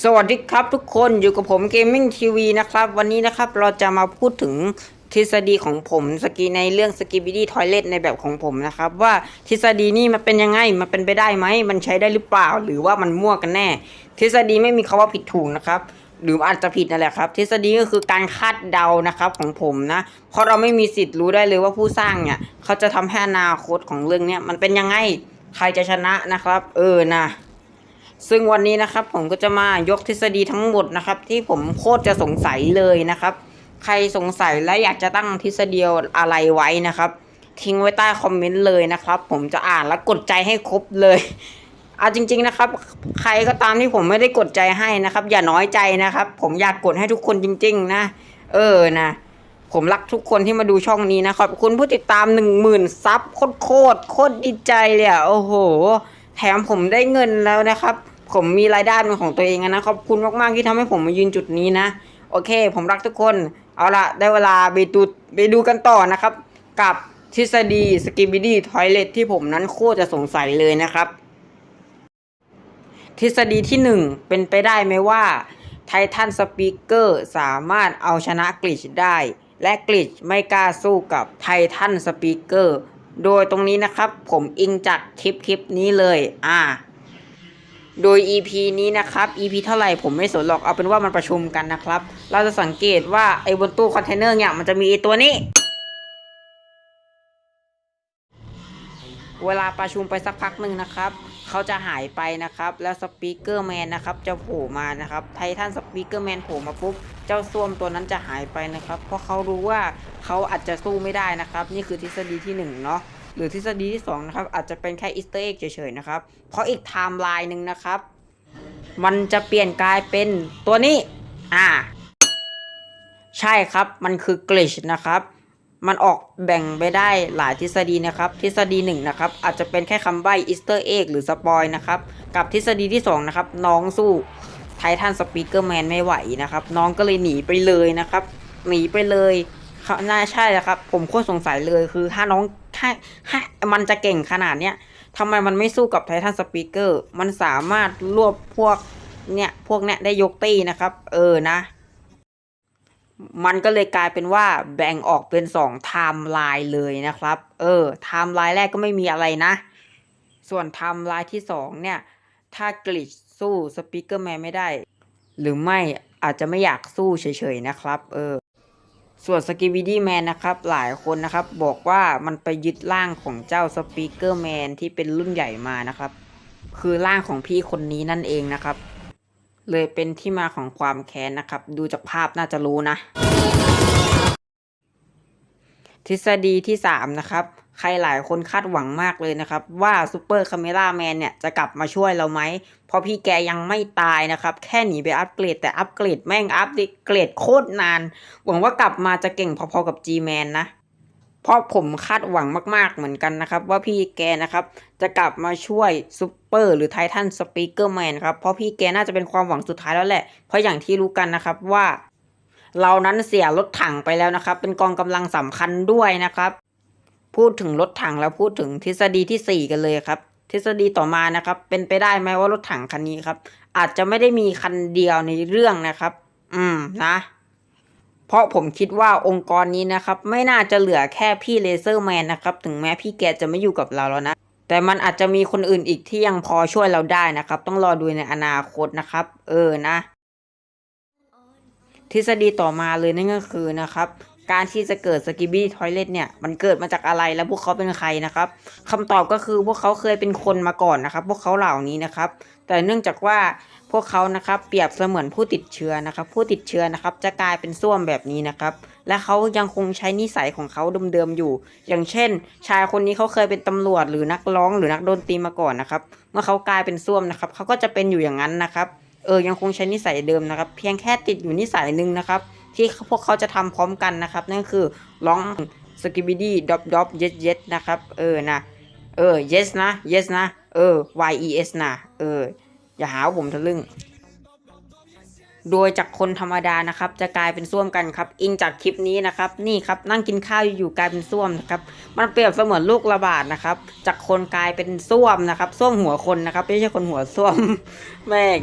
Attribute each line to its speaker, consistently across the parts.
Speaker 1: สวัสดีครับทุกคนอยู่กับผม Gaming TV นะครับ วันนี้นะครับเราจะมาพูดถึงทฤษฎีของผมสกีในเรื่องสกีบิดี้ทอยเล t ในแบบของผมนะครับ ว่าทฤษฎีนี้มันเป็นยังไง มันเป็นไปได้ไหม มันใช้ได้หรือเปล่า หรือว่ามันมั่วกันแน่ ทฤษฎีไม่มีคาว่าผิดถูกนะครับหรืออาจจะผิดนั่นแหละครับ ทฤษฎีก็คือการคาดเดานะครับของผมนะ เพราะเราไม่มีสิทธิ์รู้ได้เลยว่าผู้สร้างเนี่ย เขาจะทำให้อนาคตของเรื่องเนี้ยมันเป็นยังไงใครจะชนะนะครับ เออนะ ซึ่งวันนี้นะครับผมก็จะมายกทฤษฎีทั้งหมดนะครับ ที่ผมโคตรจะสงสัยเลยนะครับ ใครสงสัยและอยากจะตั้งทฤษฎีอะไรไว้นะครับ ทิ้งไว้ใต้คอมเมนต์เลยนะครับ ผมจะอ่านและกดใจให้ครบเลยเอาจริง ๆนะครับ ใครก็ตามที่ผมไม่ได้กดใจให้นะครับ อย่าน้อยใจนะครับ ผมอยากกดให้ทุกคนจริง ๆ นะ เออนะผมรักทุกคนที่มาดูช่องนี้นะขอบคุณผู้ติดตามหนึ่งหมื่นซับโคตรโคตรโคตรดีใจเลยอะโอ้โห แถมผมได้เงินแล้วนะครับ ผมมีรายได้เป็นของตัวเองอะนะขอบคุณมากๆที่ทำให้ผมมายืนจุดนี้นะ โอเค ผมรักทุกคน เอาละได้เวลาไปดูไปดูกันต่อนะครับ กับทฤษฎีสกิบิดี้ทอยเลทที่ผมนั้นโคตรจะสงสัยเลยนะครับ ทฤษฎีที่หนึ่งเป็นไปได้ไหมว่าไททันสปีกเกอร์สามารถเอาชนะกลิชได้ และกลิชไม่กล้าสู้กับไททันสปีกเกอร์โดยตรงนี้นะครับ ผมอิงจากคลิปคลิปนี้เลย อ่า โดย EP นี้นะครับ EP เท่าไหร่ผมไม่สนหรอกเอาเป็นว่ามันประชุมกันนะครับ เราจะสังเกตว่าไอ้บนตู้คอนเทนเนอร์เนี่ยมันจะมีไอ้ตัวนี้ เวลาประชุมไปสักพักหนึ่งนะครับ เขาจะหายไปนะครับ แล้วสปีกเกอร์แมนนะครับจะโผล่มานะครับไททันสปีกเกอร์แมนโผล่มาปุ๊บ เจ้าส้วมตัวนั้นจะหายไปนะครับ เพราะเขารู้ว่าเขาอาจจะสู้ไม่ได้นะครับ นี่คือทฤษฎีที่หนึ่งเนาะ หรือทฤษฎีที่สองนะครับอาจจะเป็นแค่อีสเตอร์เอ็กเฉยๆนะครับ เพราะอีกไทม์ไลน์หนึ่งนะครับ มันจะเปลี่ยนกลายเป็นตัวนี้ อ่า ใช่ครับมันคือกลิชนะครับ มันออกแบ่งไปได้หลายทฤษฎีนะครับ ทฤษฎีหนึ่งนะครับอาจจะเป็นแค่คำใบ้อีสเตอร์เอ็กหรือสปอยนะครับ กับทฤษฎีที่สองนะครับน้องสู้ไททันสปีกเกอร์แมนไม่ไหวนะครับ น้องก็เลยหนีไปเลยนะครับ หนีไปเลยน่าใช่แล้วครับ ผมโคตรสงสัยเลยคือถ้าน้อง ถ้าถ้มันจะเก่งขนาดเนี้ยทำไมมันไม่สู้กับไททันสปีกเกอร์มันสามารถรวบพวกเนี่ยพวกเนี้ยได้ยกตีนะครับ เออนะ มันก็เลยกลายเป็นว่าแบ่งออกเป็นสองไทม์ไลน์เลยนะครับ เออไทม์ไลน์แรกก็ไม่มีอะไรนะ ส่วนไทม์ไลน์ที่สองเนี่ย ถ้ากลิชสู้สปีกเกอร์แมนไม่ได้ หรือไม่อาจจะไม่อยากสู้เฉยๆนะครับ เออ ส่วนสกิวิดี้แมนนะครับ หลายคนนะครับ บอกว่ามันไปยึดร่างของเจ้าสปีกเกอร์แมนที่เป็นรุ่นใหญ่มานะครับ คือร่างของพี่คนนี้นั่นเองนะครับ เลยเป็นที่มาของความแค้นนะครับ ดูจากภาพน่าจะรู้นะ ทฤษฎีที่ 3 นะครับ ใครหลายคนคาดหวังมากเลยนะครับ ว่าซูเปอร์คาเมล่าแมนเนี่ยจะกลับมาช่วยเราไหมเพราะพี่แกยังไม่ตายนะครับ แค่หนีไปอัปเกรดแต่อัปเกรดแม่งอัปเกรดโคตรนาน หวังว่ากลับมาจะเก่งพอๆกับ G-Man นะเพราะผมคาดหวังมากๆเหมือนกันนะครับ ว่าพี่แกนะครับจะกลับมาช่วยซูเปอร์หรือไททันสปีกเกอร์แมนครับเพราะพี่แกน่าจะเป็นความหวังสุดท้ายแล้วแหละ เพราะอย่างที่รู้กันนะครับว่า เรานั้นเสียรถถังไปแล้วนะครับ เป็นกองกำลังสำคัญด้วยนะครับ พูดถึงรถถังแล้วพูดถึงทฤษฎีที่ 4 กันเลยครับ ทฤษฎีต่อมานะครับ เป็นไปได้ไหมว่ารถถังคันนี้ครับ อาจจะไม่ได้มีคันเดียวในเรื่องนะครับ อืมนะ เพราะผมคิดว่าองค์กรนี้นะครับ ไม่น่าจะเหลือแค่พี่เลเซอร์แมนนะครับ ถึงแม้พี่แกจะไม่อยู่กับเราแล้วนะ แต่มันอาจจะมีคนอื่นอีกที่ยังพอช่วยเราได้นะครับ ต้องรอดูในอนาคตนะครับ เออนะทฤษฎีต่อมาเลยนั่นก็คือนะครับ การที่จะเกิดสกิบี้ทอยเล t เนี่ยมันเกิดมาจากอะไรแล้วพวกเขาเป็นใครนะครับคำตอบก็คือพวกเขาเคยเป็นคนมาก่อนนะครับ พวกเขาเหล่านี้นะครับ แต่เนื่องจากว่าพวกเขานะครับ เปรียบเสมือนผู้ติดเชื้อนะครับ ผู้ติดเชื้อนะครับ จะกลายเป็นส้วมแบบนี้นะครับ และเขายังคงใช้นิสัยของเขาเดิมๆอยู่ อย่างเช่น ชายคนนี้เขาเคยเป็นตำรวจหรือนักร้องหรือนักดนตรีมาก่อนนะครับ เมื่อเขากลายเป็นส้วมนะครับเขาก็จะเป็นอยู่อย่างนั้นนะครับ เออยังคงใช้นิสัยเดิมนะครับ เพียงแค่ติดอยู่นิสัยหนึ่งนะครับ ที่พวกเขาจะทำพร้อมกันนะครับ นั่นคือร้องสกิบิดี้ดอบดอบเยสเยสนะครับ เออนะ เออ yes นะ yes นะ เออ y e s นะ เออ อย่าหาผมทะลึ่ง โดยจากคนธรรมดานะครับ จะกลายเป็นส้วมกันครับ อิงจากคลิปนี้นะครับ นี่ครับ นั่งกินข้าวอยู่กลายเป็นส้วมนะครับ มันเปรียบเสมือนลูกระบาดนะครับ จากคนกลายเป็นส้วมนะครับ ส้วมหัวคนนะครับ ไม่ใช่คนหัวส้วม แม่ง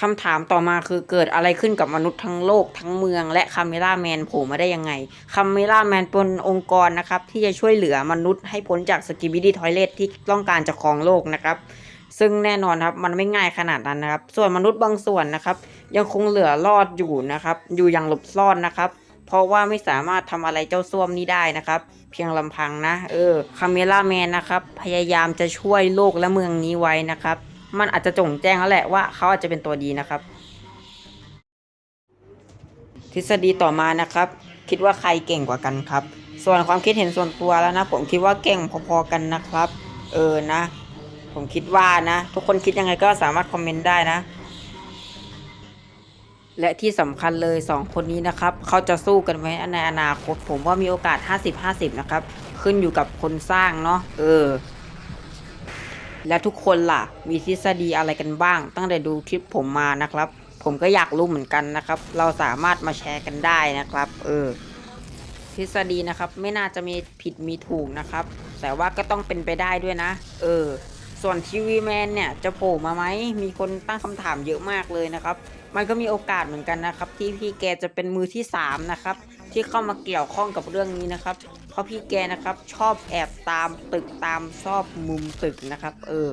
Speaker 1: คำถามต่อมาคือเกิดอะไรขึ้นกับมนุษย์ทั้งโลกทั้งเมือง และคาเมล่าแมนโผล่มาได้ยังไงคาเมล่าแมนเป็นองค์กรนะครับที่จะช่วยเหลือมนุษย์ให้พ้นจากสกิบิดี้ทอยเลทที่ต้องการจะครองโลกนะครับ ซึ่งแน่นอนครับมันไม่ง่ายขนาดนั้นนะครับ ส่วนมนุษย์บางส่วนนะครับ ยังคงเหลือรอดอยู่นะครับ อยู่อย่างหลบซ่อนนะครับเพราะว่าไม่สามารถทำอะไรเจ้าส้วมนี้ได้นะครับ เพียงลำพังนะ เออคาเมล่าแมนนะครับ พยายามจะช่วยโลกและเมืองนี้ไว้นะครับ มันอาจจะจงแจ้งแล้วแหละว่าเขาอาจจะเป็นตัวดีนะครับ ทฤษฎีต่อมานะครับ คิดว่าใครเก่งกว่ากันครับ ส่วนความคิดเห็นส่วนตัวแล้วนะ ผมคิดว่าเก่งพอๆกันนะครับ เออนะ ผมคิดว่านะ ทุกคนคิดยังไงก็สามารถคอมเมนต์ได้นะและที่สำคัญเลยสองคนนี้นะครับ เขาจะสู้กันไหมในอนาคตผมว่ามีโอกาส 50-50 นะครับ ขึ้นอยู่กับคนสร้างเนาะเออ และทุกคนล่ะ มีทฤษฎีอะไรกันบ้าง ตั้งแต่ดูคลิปผมมานะครับ ผมก็อยากรู้เหมือนกันนะครับ เราสามารถมาแชร์กันได้นะครับ เออ ทฤษฎีนะครับ ไม่น่าจะมีผิดมีถูกนะครับ แต่ว่าก็ต้องเป็นไปได้ด้วยนะ เออ ส่วนทีวีแมนเนี่ยจะโผล่มาไหมมีคนตั้งคำถามเยอะมากเลยนะครับ มันก็มีโอกาสเหมือนกันนะครับ ที่พี่แกจะเป็นมือที่สามนะครับที่เข้ามาเกี่ยวข้องกับเรื่องนี้นะครับ เพราะพี่แกนะครับ ชอบแอบตามตึกตามชอบมุมตึกนะครับ เออ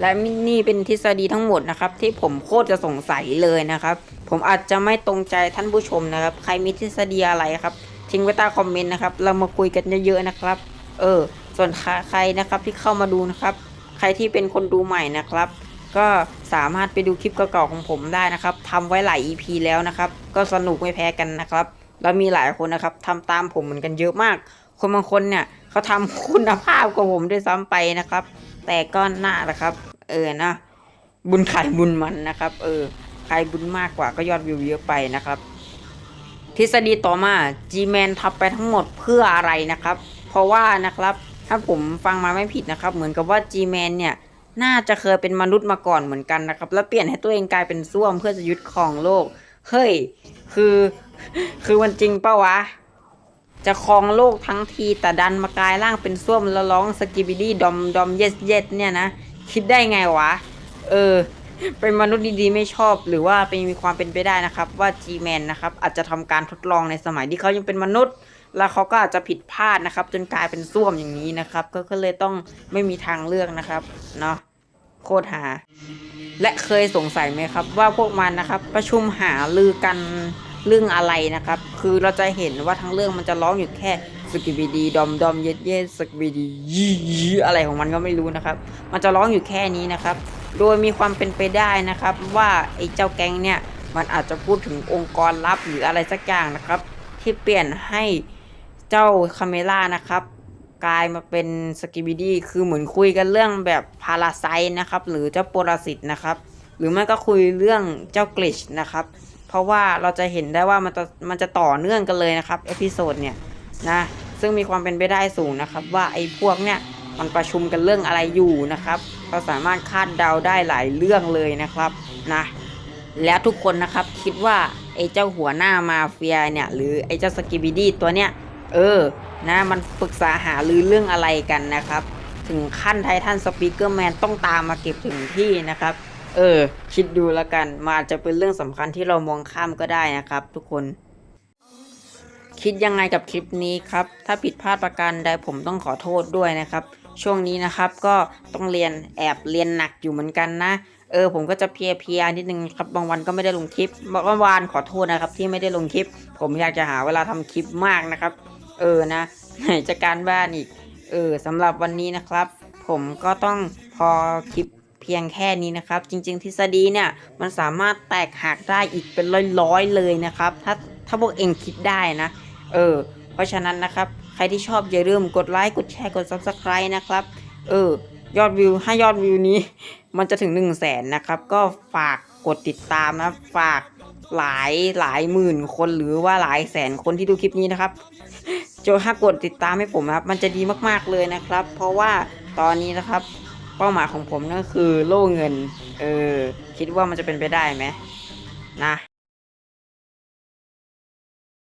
Speaker 1: และนี่เป็นทฤษฎีทั้งหมดนะครับ ที่ผมโคตรจะสงสัยเลยนะครับ ผมอาจจะไม่ตรงใจท่านผู้ชมนะครับ ใครมีทฤษฎีอะไรครับทิ้งไว้ใต้คอมเมนต์นะครับ เรามาคุยกันเยอะๆนะครับ เออ ส่วนใครนะครับที่เข้ามาดูนะครับ ใครที่เป็นคนดูใหม่นะครับ ก็สามารถไปดูคลิปเก่าๆของผมได้นะครับทำไว้หลาย EP แล้วนะครับ ก็สนุกไม่แพ้กันนะครับ แล้วมีหลายคนนะครับทำตามผมเหมือนกันเยอะมาก คนบางคนเนี่ยเขาทำคุณภาพกว่าผมด้วยซ้ำไปนะครับ แต่ก็น่าละครับ เออนะ บุญใครบุญมันนะครับ เออใครบุญมากกว่าก็ยอดวิวเยอะไปนะครับ ทฤษฎีต่อมา G-Man ทำไปทั้งหมดเพื่ออะไรนะครับ เพราะว่านะครับ ถ้าผมฟังมาไม่ผิดนะครับ เหมือนกับว่า G-Man เนี่ยน่าจะเคยเป็นมนุษย์มาก่อนเหมือนกันนะครับ แล้วเปลี่ยนให้ตัวเองกลายเป็นส้วมเพื่อจะยึดครองโลก เฮ้ย คือ คือมันจริงปะวะ จะครองโลกทั้งทีแต่ดันมากลายร่างเป็นส้วมแล้วร้องสกิบิดี้ดอมดอมเยสเยสเนี่ยนะ คิดได้ไงวะ เออ เป็นมนุษย์ดีๆไม่ชอบ หรือว่าเป็นมีความเป็นไปได้นะครับ ว่า G-Man นะครับอาจจะทำการทดลองในสมัยที่เขายังเป็นมนุษย์ แล้วเขาก็อาจจะผิดพลาดนะครับ จนกลายเป็นส้วมอย่างนี้นะครับ ก็เลยต้องไม่มีทางเลือกนะครับเนาะโคตรหา และเคยสงสัยไหมครับ ว่าพวกมันนะครับ ประชุมหาลือกัน เรื่องอะไรนะครับ คือเราจะเห็นว่าทั้งเรื่องมันจะร้องอยู่แค่สกิบิดีดอมดอมเย็ดเย็ดสกิบิดียี่ยี่อะไรของมันก็ไม่รู้นะครับ มันจะร้องอยู่แค่นี้นะครับ โดยมีความเป็นไปได้นะครับ ว่าไอ้เจ้าแก๊งเนี่ยมันอาจจะพูดถึงองค์กรลับหรืออะไรสักอย่างนะครับ ที่เปลี่ยนให้เจ้าคาเมล่านะครับกลายมาเป็นสกิบิดี้คือเหมือนคุยกันเรื่องแบบพาราไซนะครับ หรือเจ้าโปรสิตนะครับ หรือไม่ก็คุยเรื่องเจ้ากลิชนะครับ เพราะว่าเราจะเห็นได้ว่ามันจะมันจะต่อเนื่องกันเลยนะครับเอพิโซดเนี่ยนะซึ่งมีความเป็นไปได้สูงนะครับ ว่าไอ้พวกเนี่ยมันประชุมกันเรื่องอะไรอยู่นะครับเราสามารถคาดเดาได้หลายเรื่องเลยนะครับนะแล้วทุกคนนะครับคิดว่าไอ้เจ้าหัวหน้ามาเฟียเนี่ยหรือไอ้เจ้าสกิบิดี้ตัวเนี้ยเออนะมันปรึกษาหารือเรื่องอะไรกันนะครับ ถึงขั้นไททันสปีกเกอร์แมนต้องตามมาเก็บถึงที่นะครับ เออ คิดดูแล้วกันมันอาจจะเป็นเรื่องสำคัญที่เรามองข้ามก็ได้นะครับทุกคน คิดยังไงกับคลิปนี้ครับ ถ้าผิดพลาดประการใดผมต้องขอโทษด้วยนะครับ ช่วงนี้นะครับก็ต้องเรียนแอบเรียนหนักอยู่เหมือนกันนะเออผมก็จะเพียเพียๆนิดนึงครับบางวันก็ไม่ได้ลงคลิปเมื่อวานขอโทษนะครับที่ไม่ได้ลงคลิป ผมอยากจะหาเวลาทำคลิปมากนะครับ เออนะไหนจะการบ้านอีก เออสำหรับวันนี้นะครับ ผมก็ต้องพอคลิป เพียงแค่นี้นะครับ จริง ๆ ทฤษฎีเนี่ยมันสามารถแตกหักได้อีกเป็นร้อยๆเลยนะครับ ถ้าถ้าพวกเองคิดได้นะ เออ เพราะฉะนั้นนะครับ ใครที่ชอบอย่าลืมกดไลค์กดแชร์กด Subscribe นะครับ เออยอดวิวถ้ยอดวิวนี้ มันจะถึง 1 0 0 0 0แสนนะครับ ก็ฝากกดติดตามนะฝากหลายหลายหมื่นคนหรือว่าหลายแสนคนที่ดูคลิปนี้นะครับจนถ้ากดติดตามให้ผมนะครับ มันจะดีมากๆเลยนะครับ เพราะว่าตอนนี้นะครับ เป้าหมายของผมนั่นคือโล่เงิน เออ คิดว่ามันจะเป็นไปได้ไหมนะ